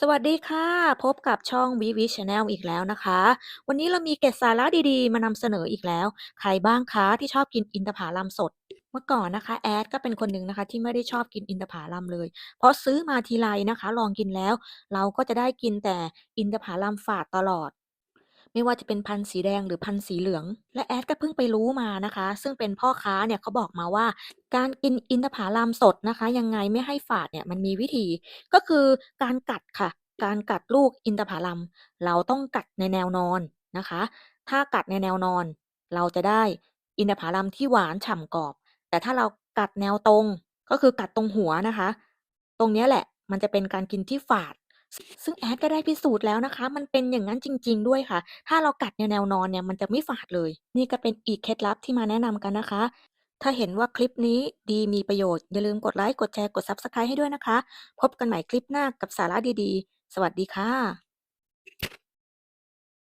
สวัสดีค่ะ พบกับช่องวิวิชแนลอีกแล้วนะคะ วันนี้เรามีเกร็ดสาระดีๆ มานำเสนออีกแล้ว ใครบ้างคะที่ชอบกินอินทผลัมสด?เมื่อก่อนนะคะ แอดก็เป็นคนหนึ่งนะคะ ที่ไม่ได้ชอบกินอินทผลัมเลย เพราะซื้อมาทีไรนะคะ ลองกินแล้ว เราก็จะได้กินแต่อินทผลัมฝาดตลอด ไม่ว่าจะเป็นพันธุ์สีแดงหรือพันธุ์สีเหลือง และแอดก็เพิ่งไปรู้มานะคะ ซึ่งเป็นพ่อค้าเนี่ยเขาบอกมาว่า การกินอินทผลัมสดนะคะ ยังไงไม่ให้ฝาดเนี่ยมันมีวิธี ก็คือการกัดค่ะ การกัดลูกอินทผลัม เราต้องกัดในแนวนอนนะคะ ถ้ากัดในแนวนอน เราจะได้อินทผลัมที่หวานฉ่ำกรอบ แต่ถ้าเรากัดแนวตรงก็คือกัดตรงหัวนะคะ ตรงนี้แหละมันจะเป็นการกินที่ฝาด ซึ่งแอดก็ได้พิสูจน์แล้วนะคะ มันเป็นอย่างนั้นจริง ๆ ด้วยค่ะ ถ้าเรากัดแนวนอนเนี่ยมันจะไม่ฝาดเลย นี่ก็เป็นอีกเคล็ดลับที่มาแนะนำกันนะคะ ถ้าเห็นว่าคลิปนี้ดีมีประโยชน์ อย่าลืมกดไลค์ กดแชร์ กด Subscribe ให้ด้วยนะคะ พบกันใหม่คลิปหน้ากับสาระดีๆ สวัสดีค่ะ